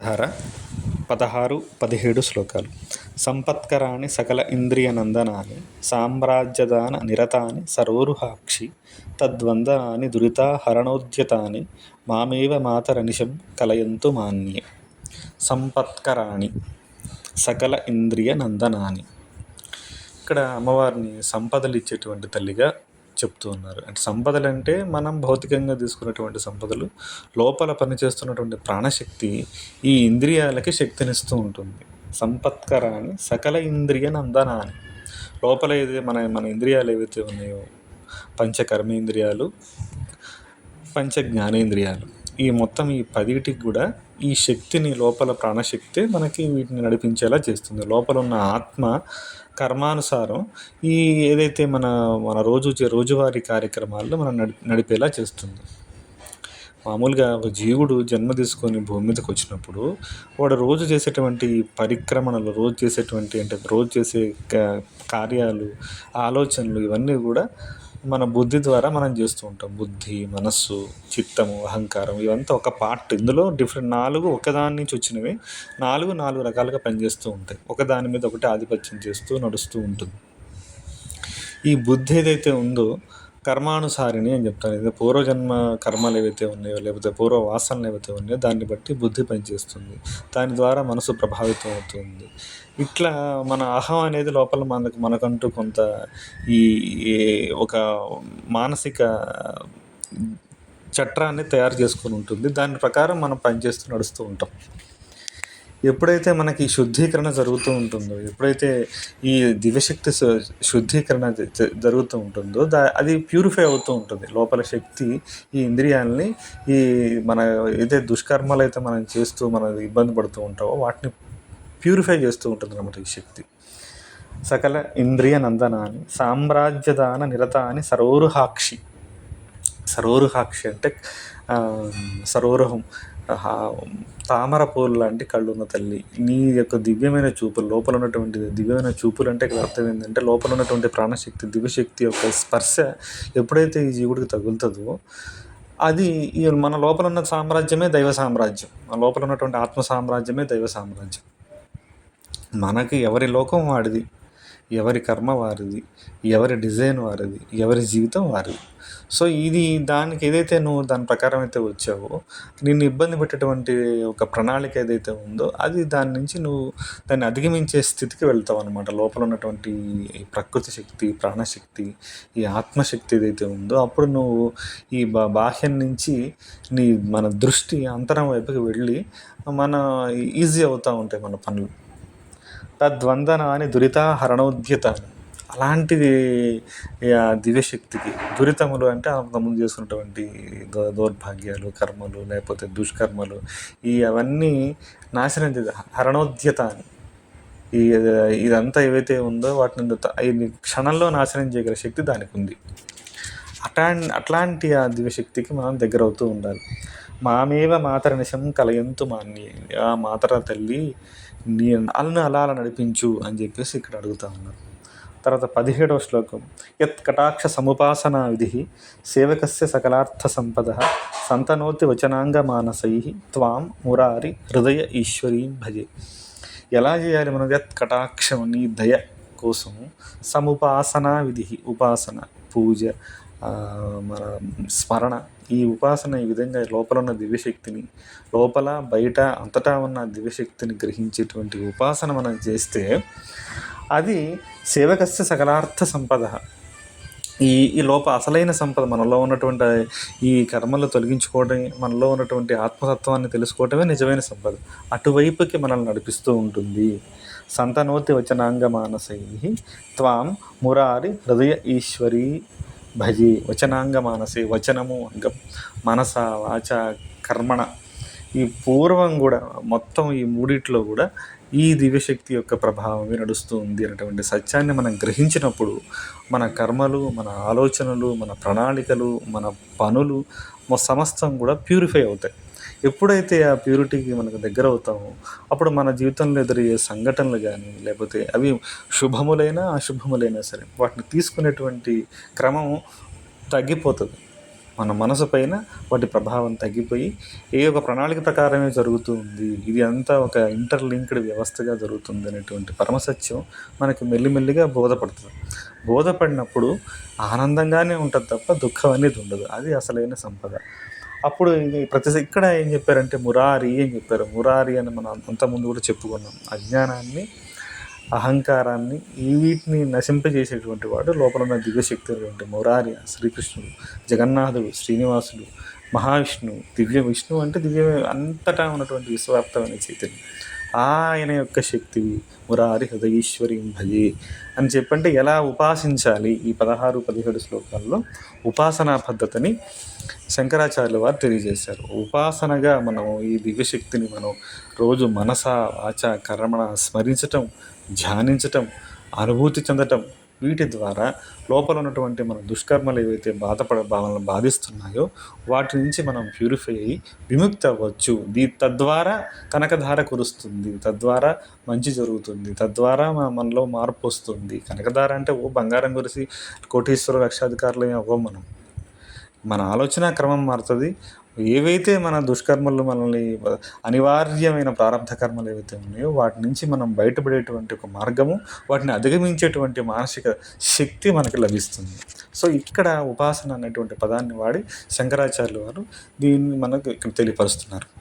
ధార పదహారు పదిహేడు శ్లోకాలు. సంపత్కరాణి సకల ఇంద్రియనందనాని సామ్రాజ్యదాన నిరతాని సరోరుహాక్షి తద్వందనాని దురితాహరణోద్యతాని మామేవ మాతరనిశం కలయంతు మాన్యే. సంపత్కరాణి సకల ఇంద్రియ నందనాని ఇక్కడ అమ్మవారిని సంపదలు ఇచ్చేటువంటి తల్లిగా చెప్తూ ఉన్నారు. అంటే సంపదలు అంటే మనం భౌతికంగా తీసుకున్నటువంటి సంపదలు లోపల పనిచేస్తున్నటువంటి ప్రాణశక్తి ఈ ఇంద్రియాలకి శక్తినిస్తూ ఉంటుంది. సంపత్కరాన్ని సకల ఇంద్రియ నందనాన్ని. లోపల ఏది మన మన ఇంద్రియాలు ఏవైతే ఉన్నాయో పంచకర్మేంద్రియాలు పంచ జ్ఞానేంద్రియాలు ఈ మొత్తం ఈ పదిటికి కూడా ఈ శక్తిని లోపల ప్రాణశక్తి మనకి వీటిని నడిపించేలా చేస్తుంది. లోపల ఉన్న ఆత్మ కర్మానుసారం ఈ ఏదైతే మన మన రోజు రోజువారీ కార్యక్రమాల్లో మనం నడి నడిపేలా చేస్తుంది. మామూలుగా ఒక జీవుడు జన్మ తీసుకొని భూమి మీదకి వచ్చినప్పుడు వాడు రోజు చేసేటువంటి పరిక్రమణలు రోజు చేసేటువంటి అంటే రోజు చేసే క- కార్యాలు ఆలోచనలు ఇవన్నీ కూడా మన బుద్ధి ద్వారా మనం చేస్తూ ఉంటాం. బుద్ధి మనస్సు చిత్తము అహంకారం ఇవంతా ఒక పార్ట్ ఇందులో డిఫరెంట్ నాలుగు ఒకదాని నుంచి వచ్చినవి నాలుగు నాలుగు రకాలుగా పనిచేస్తూ ఉంటాయి. ఒకదాని మీద ఒకటి ఆధిపత్యం చేస్తూ నడుస్తూ ఉంటుంది. ఈ బుద్ధి ఏదైతే ఉందో కర్మానుసారిణి అని చెప్తాను ఇది పూర్వజన్మ కర్మలు ఏవైతే ఉన్నాయో లేకపోతే పూర్వ వాసనలు ఏవైతే ఉన్నాయో దాన్ని బట్టి బుద్ధి పనిచేస్తుంది. దాని ద్వారా మనసు ప్రభావితం అవుతుంది. ఇట్లా మన అహం అనేది లోపల మనకు మనకంటూ కొంత ఈ ఈ ఒక మానసిక చట్రాన్ని తయారు చేసుకొని ఉంటుంది. దాని ప్రకారం మనం పనిచేస్తూ నడుస్తూ ఉంటాం. ఎప్పుడైతే మనకి శుద్ధీకరణ జరుగుతూ ఉంటుందో ఎప్పుడైతే ఈ దివ్యశక్తి శుద్ధీకరణ జ- జరుగుతూ ఉంటుందో దా అది ప్యూరిఫై అవుతూ ఉంటుంది. లోపల శక్తి ఈ ఇంద్రియాలని ఈ మన ఏదైతే దుష్కర్మలు అయితే మనం చేస్తూ మనం ఇబ్బంది పడుతూ ఉంటామో వాటిని ప్యూరిఫై చేస్తూ ఉంటుంది అనమాట ఈ శక్తి. సకల ఇంద్రియ నందనాన్ని సామ్రాజ్యదాన నిరతాని సరోరుహాక్షి. సరోరుహాక్షి అంటే ఆ, సరోరుహం. తామర పూలు లాంటి కళ్ళు ఉన్న తల్లి. నీ యొక్క దివ్యమైన చూపులు లోపల ఉన్నటువంటి దివ్యమైన చూపులు అంటే ఇక్కడ అర్థం ఏంటంటే లోపల ఉన్నటువంటి ప్రాణశక్తి దివ్యశక్తి యొక్క స్పర్శ ఎప్పుడైతే ఈ జీవుడికి తగులుతుందో అది ఈ మన లోపల ఉన్న సామ్రాజ్యమే దైవ సామ్రాజ్యం. మన లోపల ఉన్నటువంటి ఆత్మ సామ్రాజ్యమే దైవ సామ్రాజ్యం. మనకి ఎవరి లోకం వాడిది? ఎవరి కర్మ వారిది? ఎవరి డిజైన్ వారిది? ఎవరి జీవితం వారిది? సో ఇది దానికి ఏదైతే నువ్వు దాని ప్రకారం అయితే వచ్చావో నిన్ను ఇబ్బంది పెట్టేటువంటి ఒక ప్రణాళిక ఏదైతే ఉందో అది దాని నుంచి నువ్వు దాన్ని అధిగమించే స్థితికి వెళ్తావు అనమాట లోపల ఉన్నటువంటి ఈ ప్రకృతి శక్తి ప్రాణశక్తి ఈ ఆత్మశక్తి ఏదైతే ఉందో అప్పుడు నువ్వు ఈ బా బాహ్యం నుంచి నీ మన దృష్టి అంతరం వైపుకి వెళ్ళి మన ఈజీ అవుతూ ఉంటాయి మన పనులు. తద్వందన అని దురితాహరణోద్యత అలాంటిది ఆ దివ్యశక్తికి దురితములు అంటే అంతకుముందు చేసుకున్నటువంటి దౌర్భాగ్యాలు కర్మలు లేకపోతే దుష్కర్మలు ఈ అవన్నీ నాశనం హరణోద్యత అని. ఈ ఇదంతా ఏవైతే ఉందో వాటిని ఈ క్షణంలో నాశనం చేయగల శక్తి దానికి ఉంది అటా అట్లాంటి ఆ దివ్యశక్తికి మనం దగ్గర అవుతూ ఉండాలి. మామేవ మాతర నిశం కలయంతు మాన్ని ఆ మాతర తల్లి నీ అలను అలా అలా నడిపించు అని చెప్పేసి ఇక్కడ అడుగుతా ఉన్నారు. తర్వాత పదిహేడవ శ్లోకం. యత్ కటాక్ష సముపాసనా విధి సేవకస్య సకలార్థ సంపద సంతనోతి వచనాంగ మానసై త్వాం మురారి హృదయ ఈశ్వరీం భజే. ఎలా చేయాలి మనం యత్ కటాక్షం నీ దయ కోసం? సముపాసనా విధి ఉపాసన పూజ మన స్మరణ ఈ ఉపాసన ఈ విధంగా లోపల ఉన్న దివ్యశక్తిని లోపల బయట అంతటా ఉన్న దివ్యశక్తిని గ్రహించేటువంటి ఉపాసన మనం చేస్తే అది సేవకస్య సకలార్థ సంపద. ఈ ఈ లోప అసలైన సంపద మనలో ఉన్నటువంటి ఈ కర్మలు తొలగించుకోవడం మనలో ఉన్నటువంటి ఆత్మతత్వాన్ని తెలుసుకోవటమే నిజమైన సంపద. అటువైపుకి మనల్ని నడిపిస్తూ ఉంటుంది. సంతనోతి వచనాంగ మానసై. త్వాం మురారి హృదయ ఈశ్వరీ భజి. వచనాంగ మానసే వచనము అంగం. మనస వాచ కర్మణ. ఈ పూర్వం కూడా మొత్తం ఈ మూడిట్లో కూడా ఈ దివ్యశక్తి యొక్క ప్రభావమే నడుస్తూ ఉంది అనేటువంటి సత్యాన్ని మనం గ్రహించినప్పుడు మన కర్మలు మన ఆలోచనలు మన ప్రణాళికలు మన పనులు సమస్తం కూడా ప్యూరిఫై అవుతాయి. ఎప్పుడైతే ఆ ప్యూరిటీకి మనకు దగ్గర అవుతామో అప్పుడు మన జీవితంలో ఎదురయ్యే సంఘటనలు కానీ లేకపోతే అవి శుభములైనా అశుభములైనా సరే వాటిని తీసుకునేటువంటి క్రమం తగ్గిపోతుంది. మన మనసు పైన వాటి ప్రభావం తగ్గిపోయి ఏ ఒక ప్రణాళిక ప్రకారమే జరుగుతూ ఉంది. ఇది అంతా ఒక ఇంటర్లింక్డ్ వ్యవస్థగా జరుగుతుంది అనేటువంటి పరమసత్యం మనకి మెల్లిమెల్లిగా బోధపడుతుంది. బోధపడినప్పుడు ఆనందంగానే ఉంటుంది తప్ప దుఃఖం అనేది ఉండదు. అది అసలైన సంపద. అప్పుడు ప్రతి ఇక్కడ ఏం చెప్పారంటే మురారి అని చెప్పారు. మురారి అని మనం అంతకుముందు కూడా చెప్పుకున్నాం. అజ్ఞానాన్ని అహంకారాన్ని ఈ వీటిని నశింపజేసేటువంటి వాడు లోపల ఉన్న దివ్యశక్తి మురారి శ్రీకృష్ణుడు జగన్నాథుడు శ్రీనివాసుడు మహావిష్ణువు దివ్య విష్ణువు అంటే దివ్య అంతటా ఉన్నటువంటి విశ్వవ్యాప్తమైన చైతన్యం. ఆయన యొక్క శక్తివి మురారి హృదయీశ్వరి భజే అని చెప్పంటే ఎలా ఉపాసించాలి ఈ పదహారు పదిహేడు శ్లోకాల్లో ఉపాసనా పద్ధతిని శంకరాచార్యుల వారు తెలియజేశారు. ఉపాసనగా మనం ఈ దివ్యశక్తిని మనం రోజు మనస వాచ కర్మణ స్మరించటం ధ్యానించటం అనుభూతి చెందటం వీటి ద్వారా లోపల ఉన్నటువంటి మన దుష్కర్మలు ఏవైతే బాధపడ మనల్ని బాధిస్తున్నాయో వాటి నుంచి మనం ప్యూరిఫై అయ్యి విముక్తి అవ్వచ్చు. దీ తద్వారా కనకధార కురుస్తుంది. తద్వారా మంచి జరుగుతుంది. తద్వారా మన మనలో మార్పు వస్తుంది. కనకధార అంటే ఓ బంగారం కురిసి కోటీశ్వర లక్షాధికారులు అవ్వం మనం. మన ఆలోచన క్రమం మారుతుంది. ఏవైతే మన దుష్కర్మలు మనల్ని అనివార్యమైన ప్రారంభ కర్మలు ఏవైతే ఉన్నాయో వాటి నుంచి మనం బయటపడేటువంటి ఒక మార్గము వాటిని అధిగమించేటువంటి మానసిక శక్తి మనకి లభిస్తుంది. సో ఇక్కడ ఉపాసన అనేటువంటి పదాన్ని వాడి శంకరాచార్యులు వారు దీన్ని మనకు ఇక్కడ తెలియపరుస్తున్నారు.